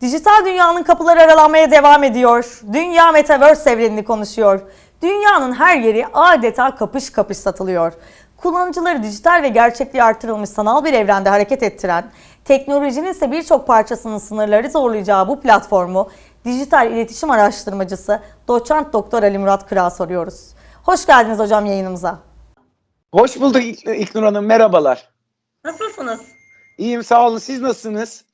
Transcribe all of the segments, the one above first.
Dijital dünyanın kapıları aralanmaya devam ediyor. Dünya Metaverse evrenini konuşuyor. Dünyanın her yeri adeta kapış kapış satılıyor. Kullanıcıları dijital ve gerçekliği artırılmış sanal bir evrende hareket ettiren, teknolojinin ise birçok parçasının sınırları zorlayacağı bu platformu dijital iletişim araştırmacısı doçent doktor Ali Murat Kırağa soruyoruz. Hoş geldiniz hocam yayınımıza. Hoş bulduk İlk- İlknur Hanım. Merhabalar. Nasılsınız? İyiyim sağ olun. Siz nasılsınız?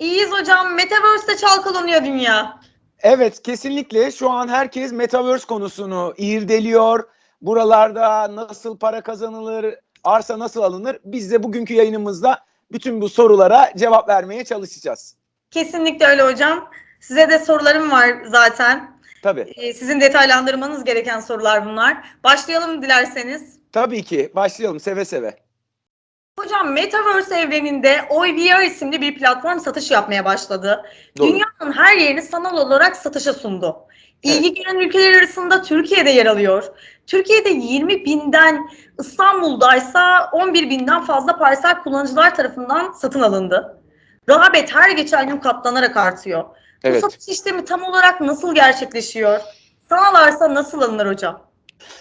İyiyiz hocam. Metaverse'de çalkalanıyor dünya. Evet kesinlikle şu an herkes Metaverse konusunu irdeliyor. Buralarda nasıl para kazanılır, arsa nasıl alınır? Biz de bugünkü yayınımızda bütün bu sorulara cevap vermeye çalışacağız. Kesinlikle öyle hocam. Size de sorularım var zaten. Tabii. Ee, Sizin detaylandırmanız gereken sorular bunlar. Başlayalım dilerseniz. Tabii ki. Başlayalım seve seve. Hocam Metaverse evreninde OVR isimli bir platform satış yapmaya başladı. Doğru. Dünyanın her yerini sanal olarak satışa sundu. İlgi gören ülkeler arasında Türkiye'de yer alıyor. Türkiye'de 20 binden, İstanbul'daysa 11 binden fazla parsel kullanıcılar tarafından satın alındı. Rağbet her geçen gün katlanarak artıyor. Evet. Bu satış işlemi tam olarak nasıl gerçekleşiyor? Sanal arsa nasıl alınır hocam?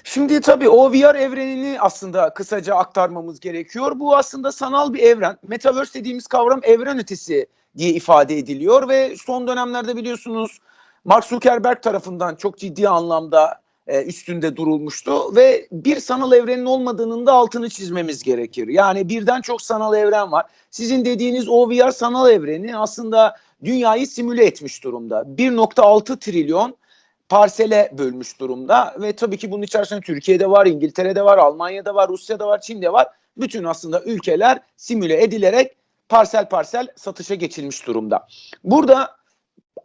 Şimdi tabii o VR evrenini aslında kısaca aktarmamız gerekiyor. Bu aslında sanal bir evren. Metaverse dediğimiz kavram evren ötesi diye ifade ediliyor ve son dönemlerde biliyorsunuz Mark Zuckerberg tarafından çok ciddi anlamda e, üstünde durulmuştu ve bir sanal evrenin olmadığının da altını çizmemiz gerekir. Yani birden çok sanal evren var. Sizin dediğiniz o VR sanal evreni aslında dünyayı simüle etmiş durumda. 1.6 trilyon parsele bölmüş durumda ve tabii ki bunun içerisinde Türkiye'de var, İngiltere'de var, Almanya'da var, Rusya'da var, Çin'de var. Bütün aslında ülkeler simüle edilerek parsel parsel satışa geçilmiş durumda. Burada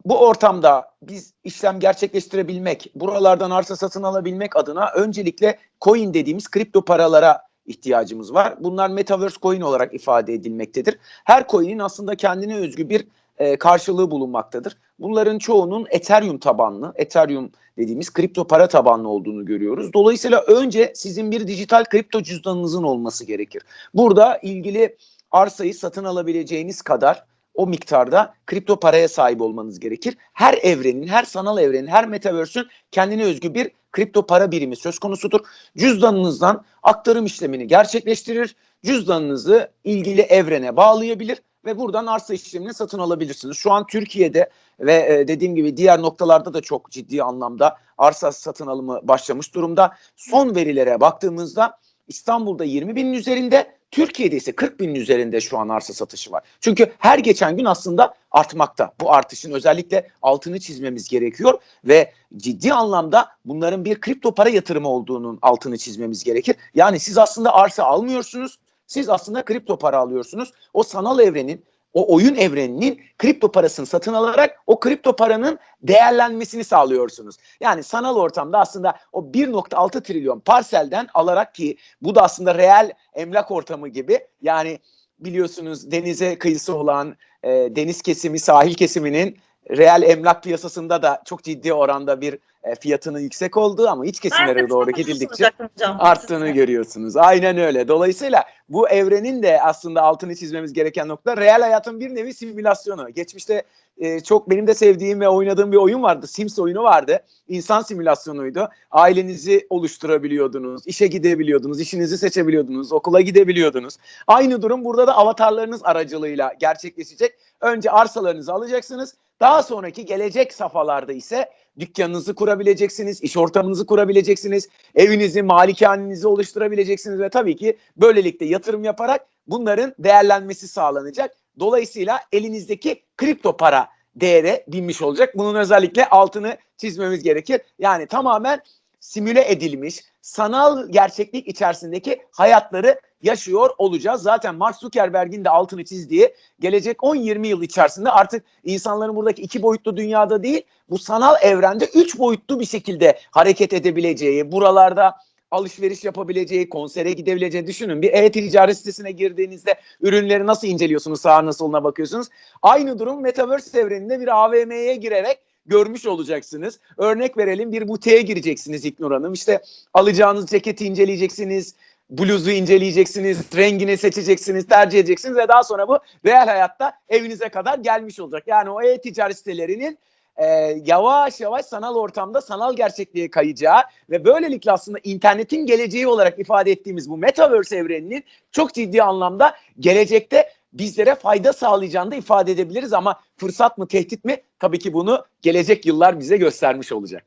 bu ortamda biz işlem gerçekleştirebilmek, buralardan arsa satın alabilmek adına öncelikle coin dediğimiz kripto paralara ihtiyacımız var. Bunlar metaverse coin olarak ifade edilmektedir. Her coin'in aslında kendine özgü bir e, karşılığı bulunmaktadır. Bunların çoğunun Ethereum tabanlı, Ethereum dediğimiz kripto para tabanlı olduğunu görüyoruz. Dolayısıyla önce sizin bir dijital kripto cüzdanınızın olması gerekir. Burada ilgili arsayı satın alabileceğiniz kadar o miktarda kripto paraya sahip olmanız gerekir. Her evrenin, her sanal evrenin, her metaverse'ün kendine özgü bir kripto para birimi söz konusudur. Cüzdanınızdan aktarım işlemini gerçekleştirir. Cüzdanınızı ilgili evrene bağlayabilir ve buradan arsa işlemini satın alabilirsiniz. Şu an Türkiye'de ve e, dediğim gibi diğer noktalarda da çok ciddi anlamda arsa satın alımı başlamış durumda. Son verilere baktığımızda İstanbul'da 20 binin üzerinde, Türkiye'de ise 40 binin üzerinde şu an arsa satışı var. Çünkü her geçen gün aslında artmakta. Bu artışın özellikle altını çizmemiz gerekiyor ve ciddi anlamda bunların bir kripto para yatırımı olduğunun altını çizmemiz gerekir. Yani siz aslında arsa almıyorsunuz, siz aslında kripto para alıyorsunuz. O sanal evrenin, o oyun evreninin kripto parasını satın alarak o kripto paranın değerlenmesini sağlıyorsunuz. Yani sanal ortamda aslında o 1.6 trilyon parselden alarak ki bu da aslında reel emlak ortamı gibi yani biliyorsunuz denize kıyısı olan e, deniz kesimi, sahil kesiminin reel emlak piyasasında da çok ciddi oranda bir e, fiyatının yüksek olduğu ama iç kesimlere doğru gidildikçe arttığını görüyorsunuz. Aynen öyle. Dolayısıyla bu evrenin de aslında altını çizmemiz gereken nokta reel hayatın bir nevi simülasyonu. Geçmişte e, çok benim de sevdiğim ve oynadığım bir oyun vardı. Sims oyunu vardı. İnsan simülasyonuydu. Ailenizi oluşturabiliyordunuz, işe gidebiliyordunuz, işinizi seçebiliyordunuz, okula gidebiliyordunuz. Aynı durum burada da avatarlarınız aracılığıyla gerçekleşecek. Önce arsalarınızı alacaksınız. Daha sonraki gelecek safhalarda ise dükkanınızı kurabileceksiniz, iş ortamınızı kurabileceksiniz, evinizi, malikanenizi oluşturabileceksiniz ve tabii ki böylelikle yatırım yaparak bunların değerlenmesi sağlanacak. Dolayısıyla elinizdeki kripto para değere binmiş olacak. Bunun özellikle altını çizmemiz gerekir. Yani tamamen simüle edilmiş, sanal gerçeklik içerisindeki hayatları yaşıyor olacağız. Zaten Mark Zuckerberg'in de altını çizdiği gelecek 10-20 yıl içerisinde artık insanların buradaki iki boyutlu dünyada değil, bu sanal evrende üç boyutlu bir şekilde hareket edebileceği, buralarda alışveriş yapabileceği, konsere gidebileceği düşünün. Bir e-ticaret sitesine girdiğinizde ürünleri nasıl inceliyorsunuz, sağına soluna bakıyorsunuz. Aynı durum Metaverse evreninde bir AVM'ye girerek görmüş olacaksınız. Örnek verelim bir butiğe gireceksiniz İknur Hanım. İşte alacağınız ceketi inceleyeceksiniz. bluzu inceleyeceksiniz, rengini seçeceksiniz, tercih edeceksiniz ve daha sonra bu real hayatta evinize kadar gelmiş olacak. Yani o e-ticaret sitelerinin e, yavaş yavaş sanal ortamda sanal gerçekliğe kayacağı ve böylelikle aslında internetin geleceği olarak ifade ettiğimiz bu metaverse evreninin çok ciddi anlamda gelecekte bizlere fayda sağlayacağını da ifade edebiliriz ama fırsat mı tehdit mi tabii ki bunu gelecek yıllar bize göstermiş olacak.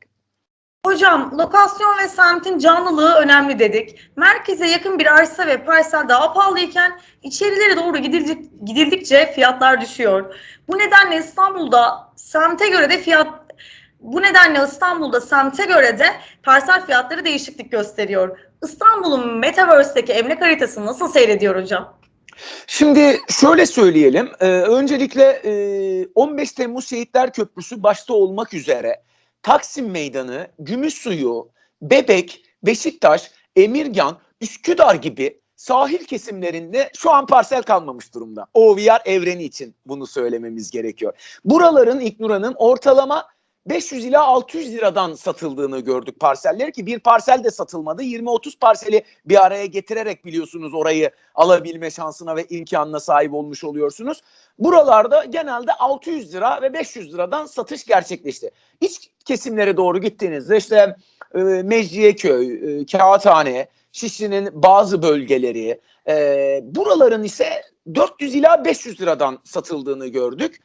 Hocam lokasyon ve semtin canlılığı önemli dedik. Merkeze yakın bir arsa ve parsel daha pahalıyken içerilere doğru gidilecek, gidildikçe fiyatlar düşüyor. Bu nedenle İstanbul'da semte göre de fiyat bu nedenle İstanbul'da semte göre de parsel fiyatları değişiklik gösteriyor. İstanbul'un Metaverse'deki emlak haritası nasıl seyrediyor hocam? Şimdi şöyle söyleyelim. Ee, öncelikle e, 15 Temmuz Şehitler Köprüsü başta olmak üzere Taksim Meydanı, Gümüşsuyu, Bebek, Beşiktaş, Emirgan, Üsküdar gibi sahil kesimlerinde şu an parsel kalmamış durumda. OVR evreni için bunu söylememiz gerekiyor. Buraların İknura'nın ortalama 500 ila 600 liradan satıldığını gördük parselleri ki bir parsel de satılmadı. 20-30 parseli bir araya getirerek biliyorsunuz orayı alabilme şansına ve imkanına sahip olmuş oluyorsunuz. Buralarda genelde 600 lira ve 500 liradan satış gerçekleşti. İç kesimlere doğru gittiğinizde işte e, Mecidiyeköy, e, Kağıthane, Şişli'nin bazı bölgeleri, e, buraların ise 400 ila 500 liradan satıldığını gördük.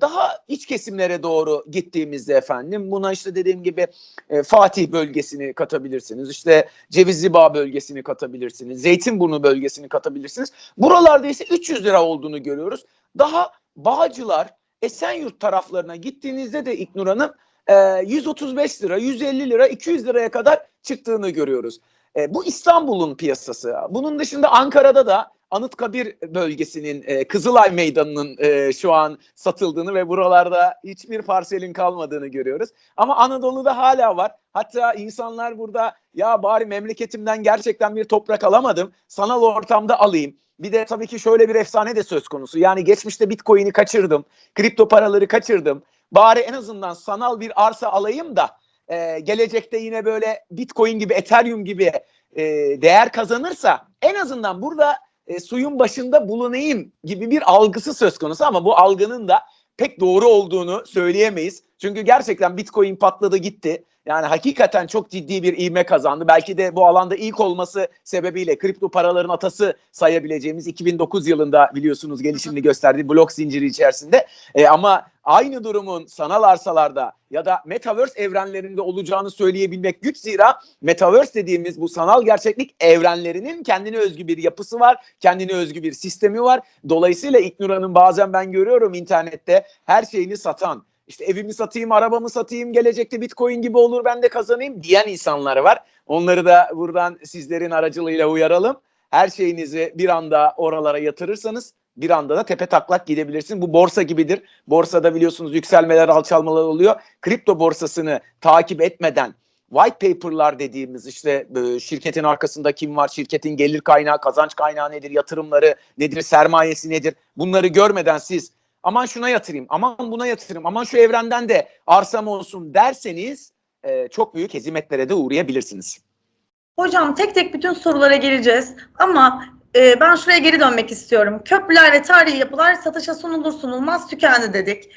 Daha iç kesimlere doğru gittiğimizde efendim buna işte dediğim gibi e, Fatih bölgesini katabilirsiniz. İşte Cevizli Bağ bölgesini katabilirsiniz. Zeytinburnu bölgesini katabilirsiniz. Buralarda ise 300 lira olduğunu görüyoruz. Daha Bağcılar, Esenyurt taraflarına gittiğinizde de İknur Hanım e, 135 lira, 150 lira, 200 liraya kadar çıktığını görüyoruz. E, bu İstanbul'un piyasası. Bunun dışında Ankara'da da Anıtkabir bölgesinin e, Kızılay Meydanı'nın e, şu an satıldığını ve buralarda hiçbir parselin kalmadığını görüyoruz. Ama Anadolu'da hala var. Hatta insanlar burada ya bari memleketimden gerçekten bir toprak alamadım. Sanal ortamda alayım. Bir de tabii ki şöyle bir efsane de söz konusu. Yani geçmişte Bitcoin'i kaçırdım. Kripto paraları kaçırdım. Bari en azından sanal bir arsa alayım da e, gelecekte yine böyle Bitcoin gibi, Ethereum gibi e, değer kazanırsa en azından burada e, suyun başında bulunayım gibi bir algısı söz konusu ama bu algının da pek doğru olduğunu söyleyemeyiz. Çünkü gerçekten Bitcoin patladı gitti. Yani hakikaten çok ciddi bir ivme kazandı. Belki de bu alanda ilk olması sebebiyle kripto paraların atası sayabileceğimiz 2009 yılında biliyorsunuz gelişimini gösterdiği blok zinciri içerisinde. E, ama aynı durumun sanal arsalarda ya da metaverse evrenlerinde olacağını söyleyebilmek güç zira metaverse dediğimiz bu sanal gerçeklik evrenlerinin kendine özgü bir yapısı var, kendine özgü bir sistemi var. Dolayısıyla İknur Hanım bazen ben görüyorum internette her şeyini satan, işte evimi satayım, arabamı satayım, gelecekte bitcoin gibi olur ben de kazanayım diyen insanlar var. Onları da buradan sizlerin aracılığıyla uyaralım. Her şeyinizi bir anda oralara yatırırsanız bir anda da tepe taklak gidebilirsiniz. Bu borsa gibidir. Borsada biliyorsunuz yükselmeler, alçalmalar oluyor. Kripto borsasını takip etmeden white paper'lar dediğimiz işte e, şirketin arkasında kim var, şirketin gelir kaynağı, kazanç kaynağı nedir, yatırımları nedir, sermayesi nedir bunları görmeden siz aman şuna yatırayım, aman buna yatırayım, aman şu evrenden de arsam olsun derseniz e, çok büyük hezimetlere de uğrayabilirsiniz. Hocam tek tek bütün sorulara geleceğiz ama e, ben şuraya geri dönmek istiyorum. Köprüler ve tarihi yapılar satışa sunulur sunulmaz tükendi dedik.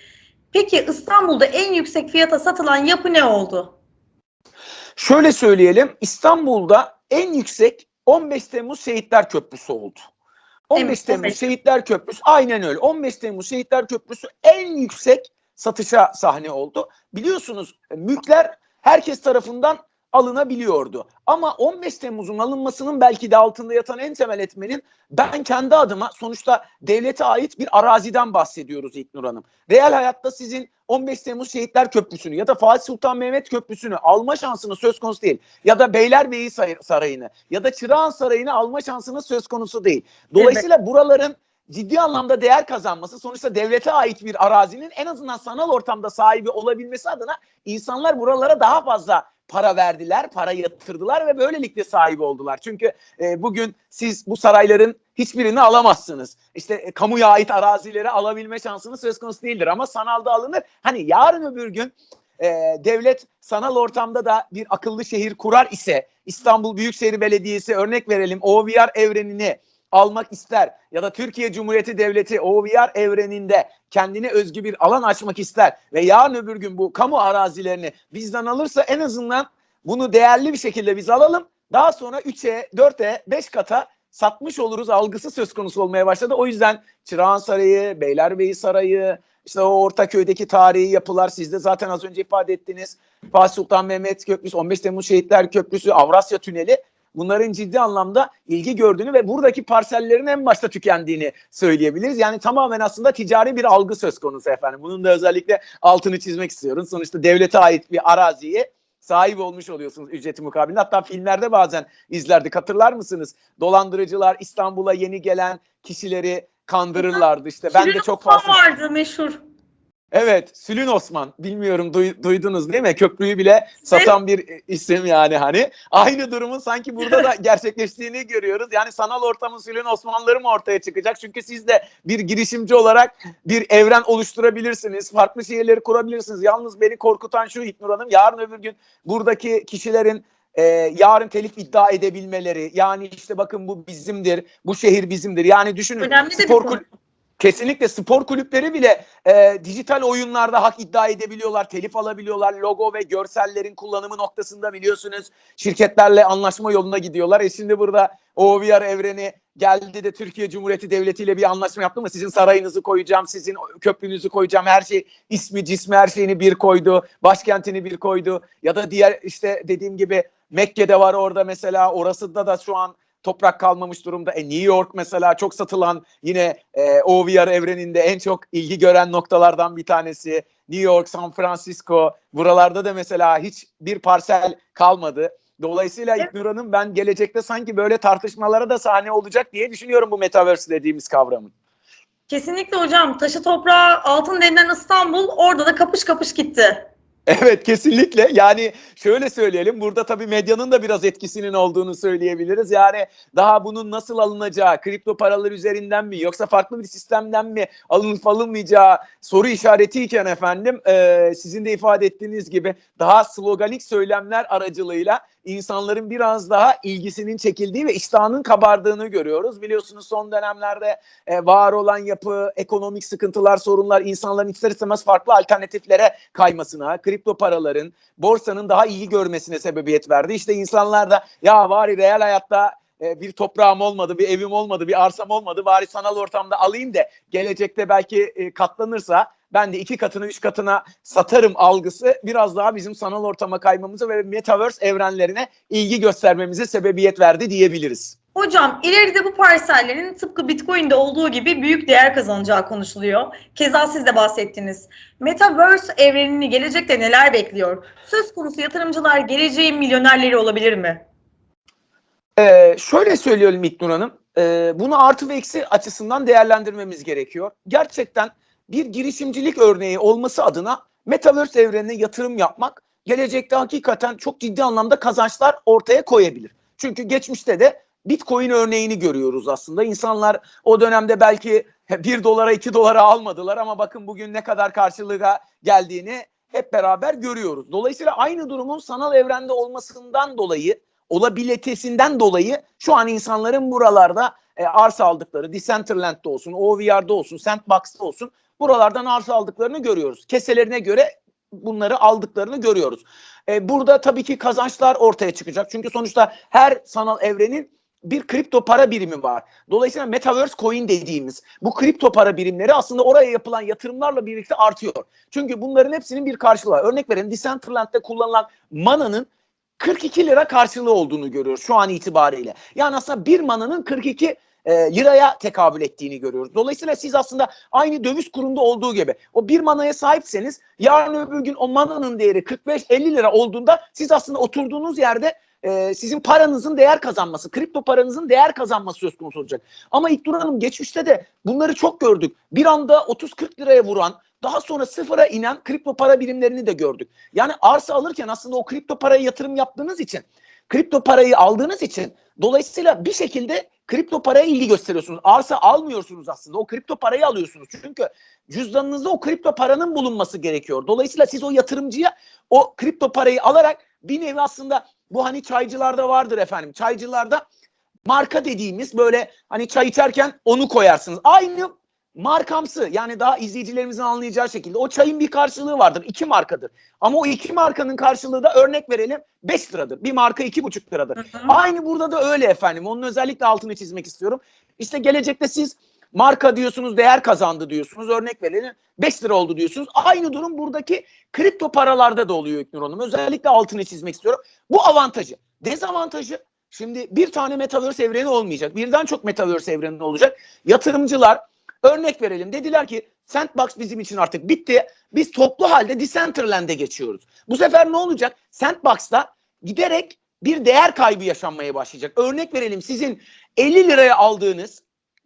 Peki İstanbul'da en yüksek fiyata satılan yapı ne oldu? Şöyle söyleyelim İstanbul'da en yüksek 15 Temmuz Şehitler Köprüsü oldu. 15 Evet, Temmuz 15. Şehitler Köprüsü aynen öyle. 15 Temmuz Şehitler Köprüsü en yüksek satışa sahne oldu. Biliyorsunuz e, mülkler herkes tarafından alınabiliyordu. Ama 15 Temmuz'un alınmasının belki de altında yatan en temel etmenin ben kendi adıma sonuçta devlete ait bir araziden bahsediyoruz İlknur Hanım. Real hayatta sizin 15 Temmuz Şehitler Köprüsü'nü ya da Fatih Sultan Mehmet Köprüsü'nü alma şansınız söz konusu değil. Ya da Beylerbeyi Sarayı'nı ya da Çırağan Sarayı'nı alma şansınız söz konusu değil. Dolayısıyla buraların ciddi anlamda değer kazanması sonuçta devlete ait bir arazinin en azından sanal ortamda sahibi olabilmesi adına insanlar buralara daha fazla para verdiler, para yatırdılar ve böylelikle sahibi oldular. Çünkü e, bugün siz bu sarayların hiçbirini alamazsınız. İşte e, kamuya ait arazileri alabilme şansınız söz konusu değildir ama sanalda alınır. Hani yarın öbür gün e, devlet sanal ortamda da bir akıllı şehir kurar ise İstanbul Büyükşehir Belediyesi örnek verelim OVR evrenini almak ister ya da Türkiye Cumhuriyeti Devleti OVR evreninde kendine özgü bir alan açmak ister ve yarın öbür gün bu kamu arazilerini bizden alırsa en azından bunu değerli bir şekilde biz alalım. Daha sonra 3'e, 4'e, 5 kata satmış oluruz algısı söz konusu olmaya başladı. O yüzden Çırağan Sarayı, Beylerbeyi Sarayı, işte o Ortaköy'deki tarihi yapılar siz de zaten az önce ifade ettiniz. Fatih Sultan Mehmet Köprüsü, 15 Temmuz Şehitler Köprüsü, Avrasya Tüneli bunların ciddi anlamda ilgi gördüğünü ve buradaki parsellerin en başta tükendiğini söyleyebiliriz. Yani tamamen aslında ticari bir algı söz konusu efendim. Bunun da özellikle altını çizmek istiyorum. Sonuçta devlete ait bir araziye sahip olmuş oluyorsunuz ücreti mukabilinde. Hatta filmlerde bazen izlerdik hatırlar mısınız? Dolandırıcılar İstanbul'a yeni gelen kişileri kandırırlardı işte. Ben de çok fazla vardı meşhur. Evet, Sülün Osman. Bilmiyorum duy- duydunuz değil mi? Köprüyü bile satan bir e, isim yani hani. Aynı durumun sanki burada da gerçekleştiğini görüyoruz. Yani sanal ortamın Sülün Osmanlıları mı ortaya çıkacak? Çünkü siz de bir girişimci olarak bir evren oluşturabilirsiniz. Farklı şehirleri kurabilirsiniz. Yalnız beni korkutan şu İknur Hanım. Yarın öbür gün buradaki kişilerin e, yarın telif iddia edebilmeleri. Yani işte bakın bu bizimdir, bu şehir bizimdir. Yani düşünün Önemli spor kul- Kesinlikle spor kulüpleri bile e, dijital oyunlarda hak iddia edebiliyorlar, telif alabiliyorlar. Logo ve görsellerin kullanımı noktasında biliyorsunuz şirketlerle anlaşma yoluna gidiyorlar. E şimdi burada OVR evreni geldi de Türkiye Cumhuriyeti Devleti ile bir anlaşma yaptı mı? Sizin sarayınızı koyacağım, sizin köprünüzü koyacağım. Her şey ismi, cismi her şeyini bir koydu. Başkentini bir koydu. Ya da diğer işte dediğim gibi Mekke'de var orada mesela. Orasında da şu an toprak kalmamış durumda. E, New York mesela çok satılan yine e, OVR evreninde en çok ilgi gören noktalardan bir tanesi. New York, San Francisco buralarda da mesela hiç bir parsel kalmadı. Dolayısıyla Evet. İknur Hanım ben gelecekte sanki böyle tartışmalara da sahne olacak diye düşünüyorum bu Metaverse dediğimiz kavramın. Kesinlikle hocam. Taşı toprağı altın denilen İstanbul orada da kapış kapış gitti. Evet kesinlikle yani şöyle söyleyelim burada tabii medyanın da biraz etkisinin olduğunu söyleyebiliriz. Yani daha bunun nasıl alınacağı kripto paralar üzerinden mi yoksa farklı bir sistemden mi alınıp alınmayacağı soru işaretiyken efendim e, sizin de ifade ettiğiniz gibi daha sloganik söylemler aracılığıyla insanların biraz daha ilgisinin çekildiği ve iştahının kabardığını görüyoruz. Biliyorsunuz son dönemlerde e, var olan yapı, ekonomik sıkıntılar, sorunlar insanların ister istemez farklı alternatiflere kaymasına, kripto paraların, borsanın daha iyi görmesine sebebiyet verdi. İşte insanlar da ya bari real hayatta e, bir toprağım olmadı, bir evim olmadı, bir arsam olmadı. Bari sanal ortamda alayım da gelecekte belki e, katlanırsa ben de iki katına, üç katına satarım algısı biraz daha bizim sanal ortama kaymamıza ve metaverse evrenlerine ilgi göstermemize sebebiyet verdi diyebiliriz. Hocam ileride bu parsellerin tıpkı Bitcoin'de olduğu gibi büyük değer kazanacağı konuşuluyor. Keza siz de bahsettiniz. Metaverse evrenini gelecekte neler bekliyor? Söz konusu yatırımcılar geleceğin milyonerleri olabilir mi? Ee, şöyle söylüyorum İlknur Hanım. Ee, bunu artı ve eksi açısından değerlendirmemiz gerekiyor. Gerçekten bir girişimcilik örneği olması adına Metaverse evrenine yatırım yapmak gelecekte hakikaten çok ciddi anlamda kazançlar ortaya koyabilir. Çünkü geçmişte de Bitcoin örneğini görüyoruz aslında. İnsanlar o dönemde belki 1 dolara 2 dolara almadılar ama bakın bugün ne kadar karşılığa geldiğini hep beraber görüyoruz. Dolayısıyla aynı durumun sanal evrende olmasından dolayı olabilitesinden dolayı şu an insanların buralarda e, arsa aldıkları, Decentraland'da olsun, OVR'da olsun, Sandbox'ta olsun buralardan arsa aldıklarını görüyoruz. Keselerine göre bunları aldıklarını görüyoruz. E, burada tabii ki kazançlar ortaya çıkacak. Çünkü sonuçta her sanal evrenin bir kripto para birimi var. Dolayısıyla Metaverse Coin dediğimiz bu kripto para birimleri aslında oraya yapılan yatırımlarla birlikte artıyor. Çünkü bunların hepsinin bir karşılığı var. Örnek verelim Decentraland'de kullanılan mananın 42 lira karşılığı olduğunu görüyoruz şu an itibariyle. Yani aslında bir mananın 42 e, liraya tekabül ettiğini görüyoruz. Dolayısıyla siz aslında aynı döviz kurunda olduğu gibi o bir manaya sahipseniz yarın öbür gün o mananın değeri 45-50 lira olduğunda siz aslında oturduğunuz yerde e, sizin paranızın değer kazanması, kripto paranızın değer kazanması söz konusu olacak. Ama İknur Hanım geçmişte de bunları çok gördük. Bir anda 30-40 liraya vuran, daha sonra sıfıra inen kripto para birimlerini de gördük. Yani arsa alırken aslında o kripto paraya yatırım yaptığınız için kripto parayı aldığınız için dolayısıyla bir şekilde kripto paraya ilgi gösteriyorsunuz. Arsa almıyorsunuz aslında. O kripto parayı alıyorsunuz. Çünkü cüzdanınızda o kripto paranın bulunması gerekiyor. Dolayısıyla siz o yatırımcıya o kripto parayı alarak bir nevi aslında bu hani çaycılarda vardır efendim. Çaycılarda marka dediğimiz böyle hani çay içerken onu koyarsınız. Aynı markamsı yani daha izleyicilerimizin anlayacağı şekilde o çayın bir karşılığı vardır. iki markadır. Ama o iki markanın karşılığı da örnek verelim 5 liradır. Bir marka iki buçuk liradır. Hı hı. Aynı burada da öyle efendim. Onun özellikle altını çizmek istiyorum. İşte gelecekte siz marka diyorsunuz değer kazandı diyorsunuz. Örnek verelim 5 lira oldu diyorsunuz. Aynı durum buradaki kripto paralarda da oluyor İknur Hanım. Özellikle altını çizmek istiyorum. Bu avantajı. Dezavantajı şimdi bir tane metaverse evreni olmayacak. Birden çok metaverse evreni olacak. Yatırımcılar örnek verelim dediler ki Sandbox bizim için artık bitti. Biz toplu halde Decentraland'e geçiyoruz. Bu sefer ne olacak? Sandbox'ta giderek bir değer kaybı yaşanmaya başlayacak. Örnek verelim sizin 50 liraya aldığınız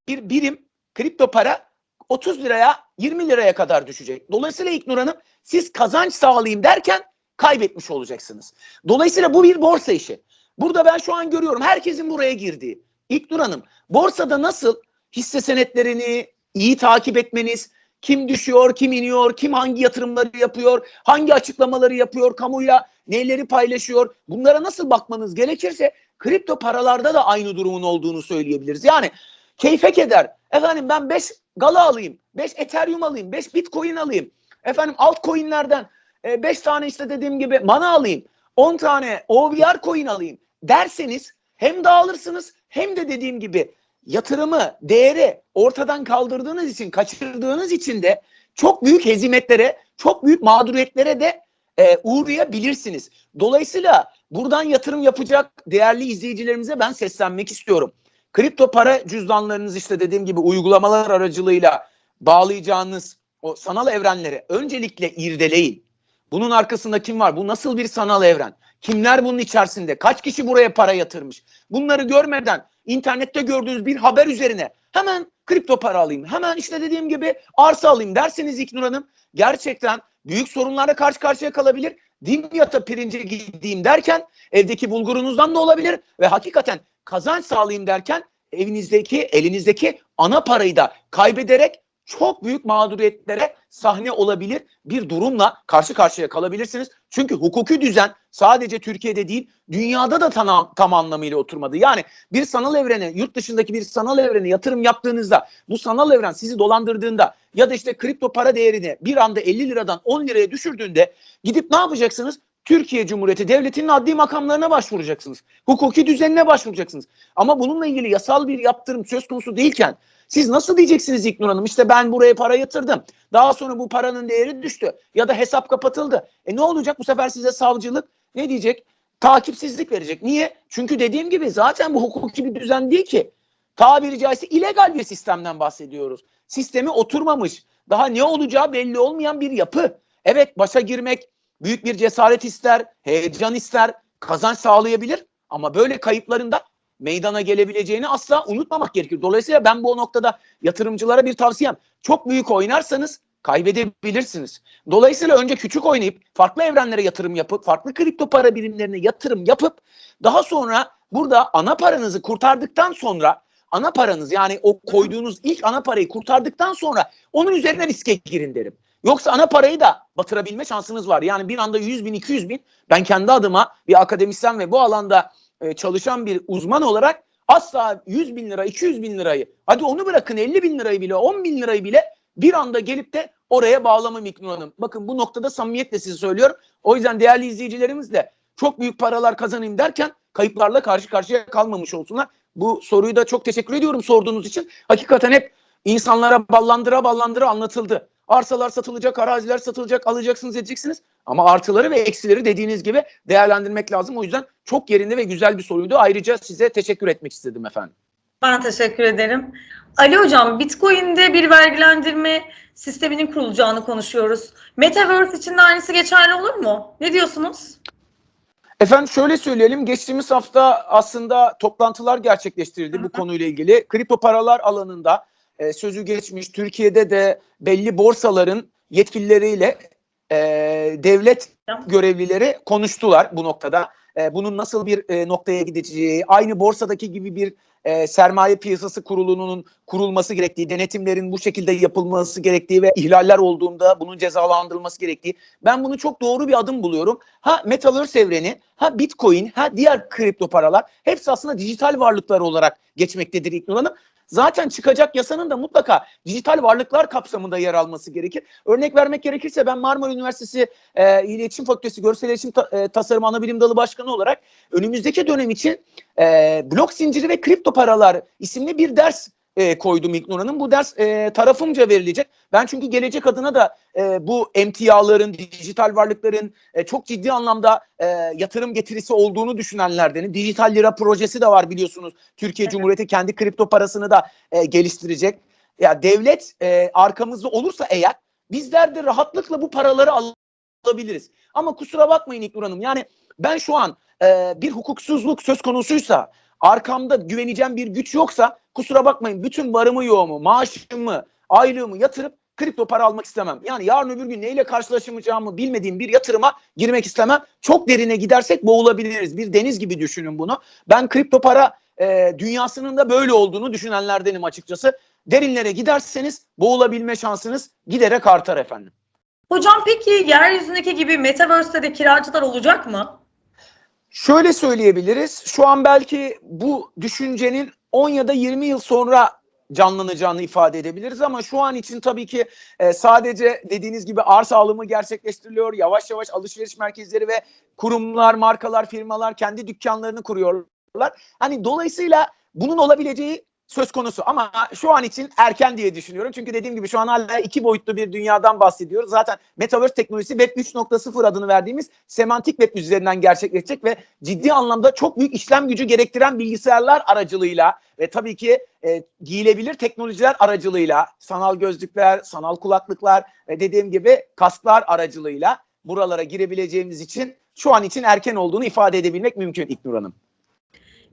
bir birim kripto para 30 liraya 20 liraya kadar düşecek. Dolayısıyla İknur Hanım siz kazanç sağlayayım derken kaybetmiş olacaksınız. Dolayısıyla bu bir borsa işi. Burada ben şu an görüyorum herkesin buraya girdiği. İknur Hanım borsada nasıl hisse senetlerini iyi takip etmeniz, kim düşüyor, kim iniyor, kim hangi yatırımları yapıyor, hangi açıklamaları yapıyor, kamuyla neleri paylaşıyor. Bunlara nasıl bakmanız gerekirse kripto paralarda da aynı durumun olduğunu söyleyebiliriz. Yani keyfe keder. Efendim ben 5 gala alayım, 5 Ethereum alayım, 5 Bitcoin alayım. Efendim altcoin'lerden 5 tane işte dediğim gibi mana alayım. 10 tane OVR coin alayım derseniz hem dağılırsınız hem de dediğim gibi yatırımı, değeri ortadan kaldırdığınız için, kaçırdığınız için de çok büyük hezimetlere, çok büyük mağduriyetlere de e, uğrayabilirsiniz. Dolayısıyla buradan yatırım yapacak değerli izleyicilerimize ben seslenmek istiyorum. Kripto para cüzdanlarınız işte dediğim gibi uygulamalar aracılığıyla bağlayacağınız o sanal evrenleri öncelikle irdeleyin. Bunun arkasında kim var? Bu nasıl bir sanal evren? Kimler bunun içerisinde? Kaç kişi buraya para yatırmış? Bunları görmeden internette gördüğünüz bir haber üzerine hemen kripto para alayım. Hemen işte dediğim gibi arsa alayım derseniz İknur Hanım gerçekten büyük sorunlarla karşı karşıya kalabilir. Dimyat'a pirince gideyim derken evdeki bulgurunuzdan da olabilir ve hakikaten kazanç sağlayayım derken evinizdeki, elinizdeki ana parayı da kaybederek çok büyük mağduriyetlere sahne olabilir bir durumla karşı karşıya kalabilirsiniz. Çünkü hukuki düzen sadece Türkiye'de değil dünyada da tam, tam anlamıyla oturmadı. Yani bir sanal evrene yurt dışındaki bir sanal evrene yatırım yaptığınızda bu sanal evren sizi dolandırdığında ya da işte kripto para değerini bir anda 50 liradan 10 liraya düşürdüğünde gidip ne yapacaksınız? Türkiye Cumhuriyeti Devleti'nin adli makamlarına başvuracaksınız. Hukuki düzenine başvuracaksınız. Ama bununla ilgili yasal bir yaptırım söz konusu değilken siz nasıl diyeceksiniz İknur Hanım? İşte ben buraya para yatırdım. Daha sonra bu paranın değeri düştü. Ya da hesap kapatıldı. E ne olacak bu sefer size savcılık ne diyecek? Takipsizlik verecek. Niye? Çünkü dediğim gibi zaten bu hukuki bir düzen değil ki. Tabiri caizse illegal bir sistemden bahsediyoruz. Sistemi oturmamış. Daha ne olacağı belli olmayan bir yapı. Evet başa girmek büyük bir cesaret ister, heyecan ister, kazanç sağlayabilir. Ama böyle kayıplarında meydana gelebileceğini asla unutmamak gerekir. Dolayısıyla ben bu noktada yatırımcılara bir tavsiyem. Çok büyük oynarsanız kaybedebilirsiniz. Dolayısıyla önce küçük oynayıp farklı evrenlere yatırım yapıp farklı kripto para birimlerine yatırım yapıp daha sonra burada ana paranızı kurtardıktan sonra ana paranız yani o koyduğunuz ilk ana parayı kurtardıktan sonra onun üzerine riske girin derim. Yoksa ana parayı da batırabilme şansınız var. Yani bir anda 100 bin 200 bin ben kendi adıma bir akademisyen ve bu alanda e, çalışan bir uzman olarak asla 100 bin lira 200 bin lirayı hadi onu bırakın 50 bin lirayı bile 10 bin lirayı bile bir anda gelip de oraya bağlamam İknur Hanım. Bakın bu noktada samimiyetle size söylüyorum. O yüzden değerli izleyicilerimiz de çok büyük paralar kazanayım derken kayıplarla karşı karşıya kalmamış olsunlar. Bu soruyu da çok teşekkür ediyorum sorduğunuz için. Hakikaten hep insanlara ballandıra ballandıra anlatıldı. Arsalar satılacak, araziler satılacak, alacaksınız, edeceksiniz. Ama artıları ve eksileri dediğiniz gibi değerlendirmek lazım. O yüzden çok yerinde ve güzel bir soruydu. Ayrıca size teşekkür etmek istedim efendim. Ben teşekkür ederim. Ali Hocam, Bitcoin'de bir vergilendirme sisteminin kurulacağını konuşuyoruz. Metaverse için de aynısı geçerli olur mu? Ne diyorsunuz? Efendim şöyle söyleyelim. Geçtiğimiz hafta aslında toplantılar gerçekleştirildi bu konuyla ilgili. Kripto paralar alanında e, sözü geçmiş Türkiye'de de belli borsaların yetkilileriyle e, devlet görevlileri konuştular bu noktada. e, bunun nasıl bir e, noktaya gideceği, aynı borsadaki gibi bir e, sermaye piyasası kurulunun kurulması gerektiği, denetimlerin bu şekilde yapılması gerektiği ve ihlaller olduğunda bunun cezalandırılması gerektiği. Ben bunu çok doğru bir adım buluyorum. Ha Metaverse evreni, ha Bitcoin, ha diğer kripto paralar hepsi aslında dijital varlıklar olarak geçmektedir İlknur Hanım. Zaten çıkacak yasanın da mutlaka dijital varlıklar kapsamında yer alması gerekir. Örnek vermek gerekirse ben Marmara Üniversitesi e, İletişim Fakültesi Görsel İletişim Ta- e, Tasarım Anabilim Dalı Başkanı olarak önümüzdeki dönem için e, blok zinciri ve kripto paralar isimli bir ders e, koydum İlknur Hanım. Bu ders e, tarafımca verilecek. Ben çünkü gelecek adına da e, bu emtiaların, dijital varlıkların e, çok ciddi anlamda e, yatırım getirisi olduğunu düşünenlerdenim. Dijital lira projesi de var biliyorsunuz. Türkiye Evet. Cumhuriyeti kendi kripto parasını da e, geliştirecek. Ya devlet e, arkamızda olursa eğer bizler de rahatlıkla bu paraları alabiliriz. Ama kusura bakmayın İlknur Hanım. Yani ben şu an e, bir hukuksuzluk söz konusuysa arkamda güveneceğim bir güç yoksa kusura bakmayın bütün varımı yoğumu, maaşımı, aylığımı yatırıp kripto para almak istemem. Yani yarın öbür gün neyle karşılaşacağımı bilmediğim bir yatırıma girmek istemem. Çok derine gidersek boğulabiliriz. Bir deniz gibi düşünün bunu. Ben kripto para e, dünyasının da böyle olduğunu düşünenlerdenim açıkçası. Derinlere giderseniz boğulabilme şansınız giderek artar efendim. Hocam peki yeryüzündeki gibi Metaverse'de de kiracılar olacak mı? Şöyle söyleyebiliriz. Şu an belki bu düşüncenin 10 ya da 20 yıl sonra canlanacağını ifade edebiliriz ama şu an için tabii ki e, sadece dediğiniz gibi arsa alımı gerçekleştiriliyor. Yavaş yavaş alışveriş merkezleri ve kurumlar, markalar, firmalar kendi dükkanlarını kuruyorlar. Hani dolayısıyla bunun olabileceği söz konusu ama şu an için erken diye düşünüyorum. Çünkü dediğim gibi şu an hala iki boyutlu bir dünyadan bahsediyoruz. Zaten Metaverse teknolojisi Web 3.0 adını verdiğimiz semantik web üzerinden gerçekleşecek ve ciddi anlamda çok büyük işlem gücü gerektiren bilgisayarlar aracılığıyla ve tabii ki e, giyilebilir teknolojiler aracılığıyla sanal gözlükler, sanal kulaklıklar ve dediğim gibi kasklar aracılığıyla buralara girebileceğimiz için şu an için erken olduğunu ifade edebilmek mümkün İknur Hanım.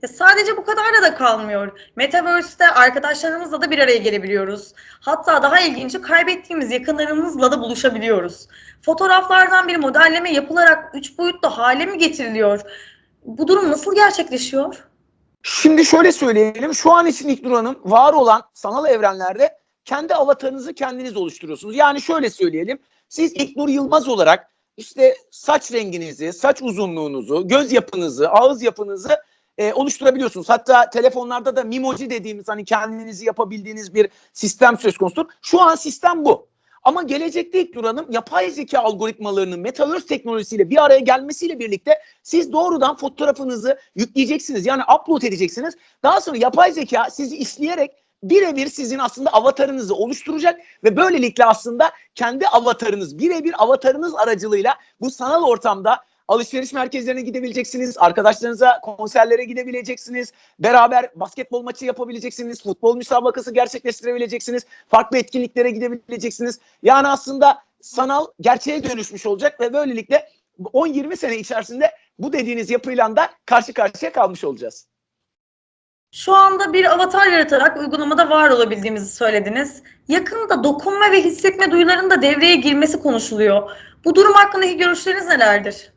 Ya sadece bu kadarla da kalmıyor. Metaverse'te arkadaşlarımızla da bir araya gelebiliyoruz. Hatta daha ilginci kaybettiğimiz yakınlarımızla da buluşabiliyoruz. Fotoğraflardan bir modelleme yapılarak üç boyutlu hale mi getiriliyor? Bu durum nasıl gerçekleşiyor? Şimdi şöyle söyleyelim. Şu an için İknur Hanım var olan sanal evrenlerde kendi avatarınızı kendiniz oluşturuyorsunuz. Yani şöyle söyleyelim. Siz İknur Yılmaz olarak işte saç renginizi, saç uzunluğunuzu, göz yapınızı, ağız yapınızı e, oluşturabiliyorsunuz. Hatta telefonlarda da Mimoji dediğimiz hani kendinizi yapabildiğiniz bir sistem söz konusudur. Şu an sistem bu. Ama gelecekte İknur Hanım yapay zeka algoritmalarının Metaverse teknolojisiyle bir araya gelmesiyle birlikte siz doğrudan fotoğrafınızı yükleyeceksiniz. Yani upload edeceksiniz. Daha sonra yapay zeka sizi işleyerek birebir sizin aslında avatarınızı oluşturacak ve böylelikle aslında kendi avatarınız, birebir avatarınız aracılığıyla bu sanal ortamda alışveriş merkezlerine gidebileceksiniz, arkadaşlarınıza konserlere gidebileceksiniz, beraber basketbol maçı yapabileceksiniz, futbol müsabakası gerçekleştirebileceksiniz, farklı etkinliklere gidebileceksiniz. Yani aslında sanal gerçeğe dönüşmüş olacak ve böylelikle 10-20 sene içerisinde bu dediğiniz yapıyla da karşı karşıya kalmış olacağız. Şu anda bir avatar yaratarak uygulamada var olabildiğimizi söylediniz. Yakında dokunma ve hissetme duyularının da devreye girmesi konuşuluyor. Bu durum hakkındaki görüşleriniz nelerdir?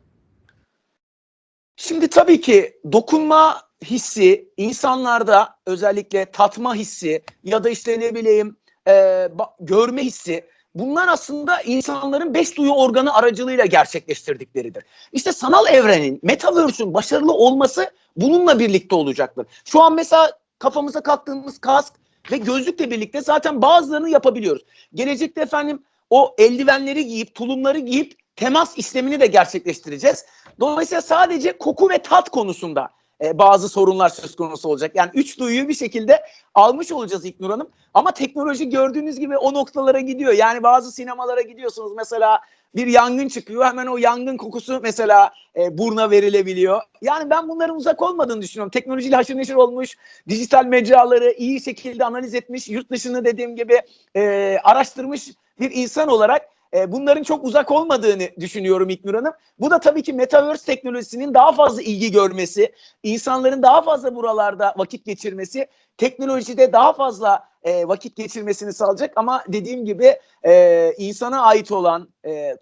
Şimdi tabii ki dokunma hissi insanlarda özellikle tatma hissi ya da işte ne bileyim e, görme hissi bunlar aslında insanların beş duyu organı aracılığıyla gerçekleştirdikleridir. İşte sanal evrenin, metaverse'ün başarılı olması bununla birlikte olacaktır. Şu an mesela kafamıza kattığımız kask ve gözlükle birlikte zaten bazılarını yapabiliyoruz. Gelecekte efendim o eldivenleri giyip, tulumları giyip temas işlemini de gerçekleştireceğiz. Dolayısıyla sadece koku ve tat konusunda e, bazı sorunlar söz konusu olacak. Yani üç duyuyu bir şekilde almış olacağız İknur Hanım. Ama teknoloji gördüğünüz gibi o noktalara gidiyor. Yani bazı sinemalara gidiyorsunuz mesela bir yangın çıkıyor hemen o yangın kokusu mesela e, buruna verilebiliyor. Yani ben bunların uzak olmadığını düşünüyorum. Teknolojiyle haşır neşir olmuş, dijital mecraları iyi şekilde analiz etmiş, yurt dışını dediğim gibi e, araştırmış bir insan olarak e, bunların çok uzak olmadığını düşünüyorum İknur Hanım. Bu da tabii ki Metaverse teknolojisinin daha fazla ilgi görmesi, insanların daha fazla buralarda vakit geçirmesi, teknolojide daha fazla e, vakit geçirmesini sağlayacak. Ama dediğim gibi e, insana ait olan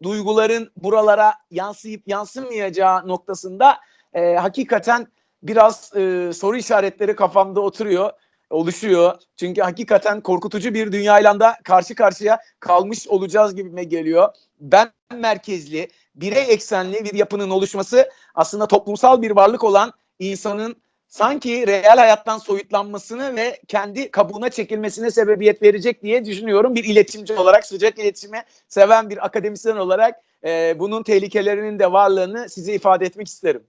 duyguların buralara yansıyıp yansımayacağı noktasında hakikaten biraz soru işaretleri kafamda oturuyor, oluşuyor. Çünkü hakikaten korkutucu bir dünyayla da karşı karşıya kalmış olacağız gibime geliyor. Ben merkezli, birey eksenli bir yapının oluşması aslında toplumsal bir varlık olan insanın sanki reel hayattan soyutlanmasını ve kendi kabuğuna çekilmesine sebebiyet verecek diye düşünüyorum. Bir iletişimci olarak, sıcak iletişimi seven bir akademisyen olarak e, bunun tehlikelerinin de varlığını size ifade etmek isterim.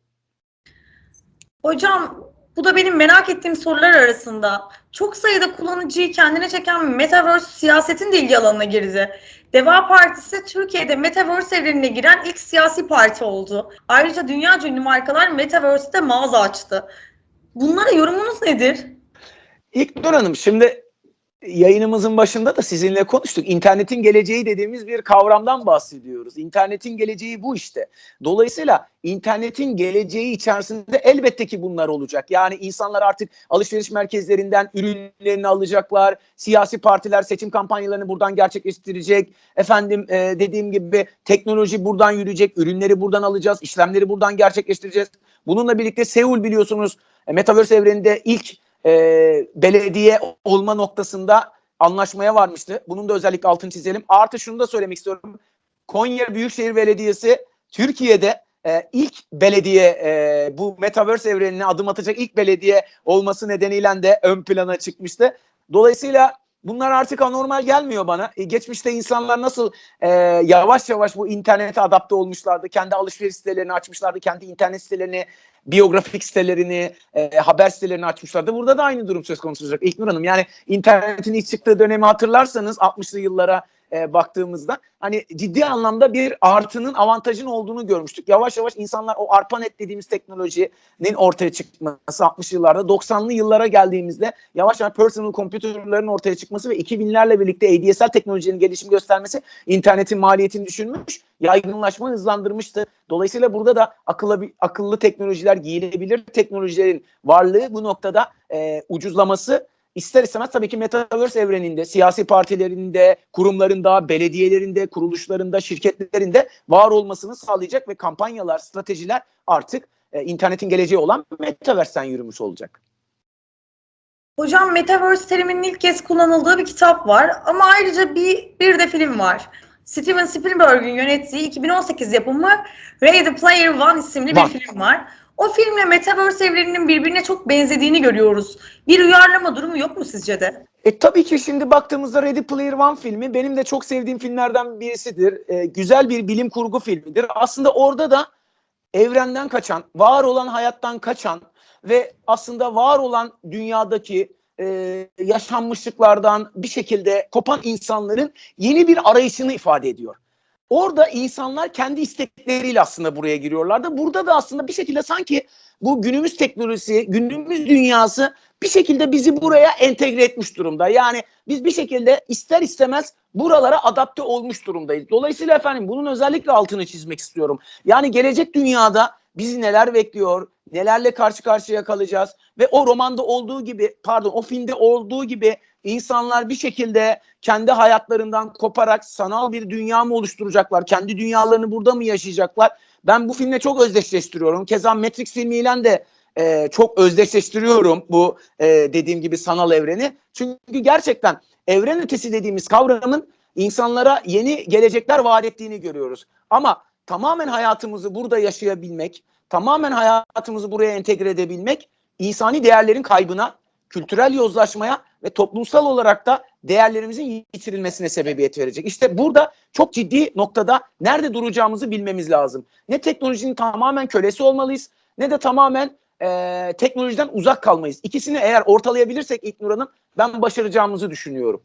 Hocam bu da benim merak ettiğim sorular arasında. Çok sayıda kullanıcıyı kendine çeken Metaverse siyasetin de ilgi alanına girdi. Deva Partisi Türkiye'de Metaverse evrenine giren ilk siyasi parti oldu. Ayrıca dünya ünlü markalar Metaverse'te mağaza açtı. Bunlara yorumunuz nedir? İlknur Hanım şimdi yayınımızın başında da sizinle konuştuk. İnternetin geleceği dediğimiz bir kavramdan bahsediyoruz. İnternetin geleceği bu işte. Dolayısıyla internetin geleceği içerisinde elbette ki bunlar olacak. Yani insanlar artık alışveriş merkezlerinden ürünlerini alacaklar. Siyasi partiler seçim kampanyalarını buradan gerçekleştirecek. Efendim e, dediğim gibi teknoloji buradan yürüyecek. Ürünleri buradan alacağız. işlemleri buradan gerçekleştireceğiz. Bununla birlikte Seul biliyorsunuz e, Metaverse evreninde ilk e, belediye olma noktasında anlaşmaya varmıştı. Bunun da özellikle altını çizelim. Artı şunu da söylemek istiyorum. Konya Büyükşehir Belediyesi Türkiye'de e, ilk belediye e, bu Metaverse evrenine adım atacak ilk belediye olması nedeniyle de ön plana çıkmıştı. Dolayısıyla bunlar artık anormal gelmiyor bana. E, geçmişte insanlar nasıl e, yavaş yavaş bu internete adapte olmuşlardı. Kendi alışveriş sitelerini açmışlardı. Kendi internet sitelerini, biyografik sitelerini, e, haber sitelerini açmışlardı. Burada da aynı durum söz konusu olacak. İlknur Hanım yani internetin ilk çıktığı dönemi hatırlarsanız 60'lı yıllara e, baktığımızda hani ciddi anlamda bir artının avantajın olduğunu görmüştük. Yavaş yavaş insanlar o ARPANET dediğimiz teknolojinin ortaya çıkması 60 yıllarda 90'lı yıllara geldiğimizde yavaş yavaş personal computer'ların ortaya çıkması ve 2000'lerle birlikte ADSL teknolojinin gelişim göstermesi internetin maliyetini düşürmüş, yaygınlaşma hızlandırmıştı. Dolayısıyla burada da akıllı, akıllı teknolojiler, giyilebilir teknolojilerin varlığı bu noktada e, ucuzlaması ister istemez tabii ki Metaverse evreninde, siyasi partilerinde, kurumlarında, belediyelerinde, kuruluşlarında, şirketlerinde var olmasını sağlayacak ve kampanyalar, stratejiler artık e, internetin geleceği olan Metaverse'den yürümüş olacak. Hocam Metaverse teriminin ilk kez kullanıldığı bir kitap var ama ayrıca bir, bir de film var. Steven Spielberg'in yönettiği 2018 yapımı Ready Player One isimli bir Var. film var. O filmle Metaverse evreninin birbirine çok benzediğini görüyoruz. Bir uyarlama durumu yok mu sizce de? E tabii ki şimdi baktığımızda Ready Player One filmi benim de çok sevdiğim filmlerden birisidir. E, güzel bir bilim kurgu filmidir. Aslında orada da evrenden kaçan, var olan hayattan kaçan ve aslında var olan dünyadaki e, yaşanmışlıklardan bir şekilde kopan insanların yeni bir arayışını ifade ediyor. Orada insanlar kendi istekleriyle aslında buraya giriyorlardı. Burada da aslında bir şekilde sanki bu günümüz teknolojisi, günümüz dünyası bir şekilde bizi buraya entegre etmiş durumda. Yani biz bir şekilde ister istemez buralara adapte olmuş durumdayız. Dolayısıyla efendim bunun özellikle altını çizmek istiyorum. Yani gelecek dünyada bizi neler bekliyor, nelerle karşı karşıya kalacağız ve o romanda olduğu gibi, pardon o filmde olduğu gibi insanlar bir şekilde kendi hayatlarından koparak sanal bir dünya mı oluşturacaklar? Kendi dünyalarını burada mı yaşayacaklar? Ben bu filmle çok özdeşleştiriyorum. Keza Matrix filmiyle de e, çok özdeşleştiriyorum bu e, dediğim gibi sanal evreni. Çünkü gerçekten evren ötesi dediğimiz kavramın insanlara yeni gelecekler vaat ettiğini görüyoruz. Ama tamamen hayatımızı burada yaşayabilmek, tamamen hayatımızı buraya entegre edebilmek insani değerlerin kaybına, kültürel yozlaşmaya ve toplumsal olarak da değerlerimizin yitirilmesine sebebiyet verecek. İşte burada çok ciddi noktada nerede duracağımızı bilmemiz lazım. Ne teknolojinin tamamen kölesi olmalıyız ne de tamamen e, teknolojiden uzak kalmayız. İkisini eğer ortalayabilirsek İlknur Hanım ben başaracağımızı düşünüyorum.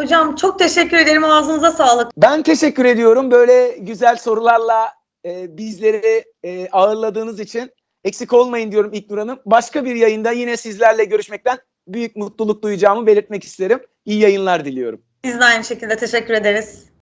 Hocam çok teşekkür ederim. Ağzınıza sağlık. Ben teşekkür ediyorum böyle güzel sorularla e, bizleri e, ağırladığınız için. Eksik olmayın diyorum İlknur Hanım. Başka bir yayında yine sizlerle görüşmekten büyük mutluluk duyacağımı belirtmek isterim. İyi yayınlar diliyorum. Biz de aynı şekilde teşekkür ederiz.